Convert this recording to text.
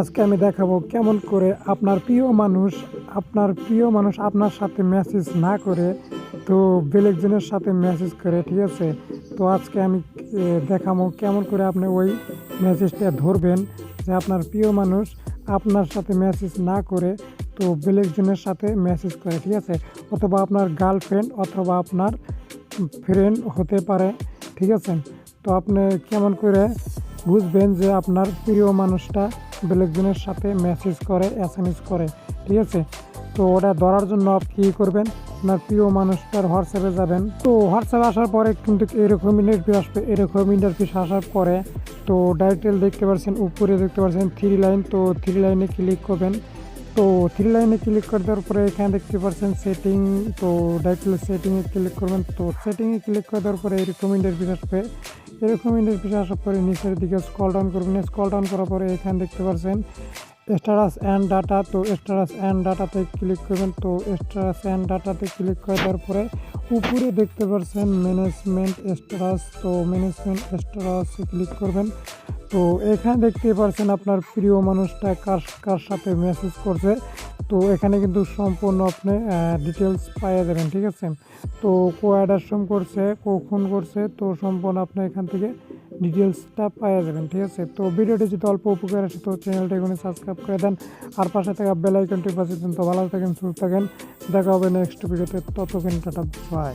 আজকে আমি দেখাবো কেমন করে আপনার প্রিয় মানুষ, আপনার প্রিয় মানুষ আপনার সাথে মেসেজ না করে, তো বেলেগজনের সাথে মেসেজ করে, ঠিক আছে? তো আজকে আমি দেখাবো কেমন করে আপনি ওই মেসেজটা ধরবেন যে আপনার প্রিয় মানুষ আপনার সাথে মেসেজ না করে, তো বেলেগজনের সাথে মেসেজ করে, ঠিক আছে? অথবা আপনার গার্লফ্রেন্ড অথবা আপনার ফ্রেন্ড হতে পারে, ঠিক আছে? তো আপনি কেমন করে বুঝবেন যে আপনার প্রিয় মানুষটা বেলেগজনের সাথে মেসেজ করে এস এম এস করে, ঠিক আছে? তো ওটা ধরার জন্য আপনি কী করবেন? আপনার প্রিয় মানুষটার হোয়াটসঅ্যাপে যাবেন। তো হোয়াটসঅ্যাপে আসার পরে কিন্তু এরকম ইন্টারভিউ আসবে। এরকম ইন্টারভিউ আসার পরে তো ডাইটেল দেখতে পাচ্ছেন উপরে দেখতে পাচ্ছেন থ্রি লাইন তো থ্রি লাইনে ক্লিক করবেন। তো থ্রি লাইনে ক্লিক করে দেওয়ার পরে এখানে দেখতে পাচ্ছেন সেটিং তো ডাইরেক্টলি সেটিংয়ে ক্লিক করবেন। তো সেটিংয়ে ক্লিক করে দেওয়ার পরে এরকম ইন্টারভিউ আসবে। এরকম ইন্টারভিউ আসার পরে নিচের দিকে স্কল ডাউন করবেন। স্কল ডাউন করার পরে এখানে দেখতে পাচ্ছেন স্টারাস অ্যান্ড ডাটা তো স্টারাস অ্যান্ড ডাটাতে ক্লিক করবেন। তো স্টারাস অ্যান্ড ডাটাতে ক্লিক করে পরে উপরে দেখতে পাচ্ছেন ম্যানেজমেন্ট স্টারাস তো ম্যানেজমেন্ট স্টারাসে ক্লিক করবেন। তো এখানে দেখতে পাচ্ছেন আপনার প্রিয় মানুষটা কার কার সাথে মেসেজ করছে। তো এখানে কিন্তু সম্পূর্ণ আপনি ডিটেলস পাইয়ে যাবেন ঠিক আছে? তো কো অ্যাডারসম করছে, কো কখন করছে, তো সম্পূর্ণ আপনি এখান থেকে ডিটেলসটা পাওয়া যাবেন ঠিক আছে? তো ভিডিওটি যদি অল্প উপকার আসে, তো চ্যানেলটা এখানে সাবস্ক্রাইব করে দেন। আর পাশে থাকা বেল আইকনটি বাজিয়ে দেন, তো ভালো থাকেন, সুস্থ থাকেন। দেখা হবে নেক্সট ভিডিওতে ততক্ষণ টাটা বাই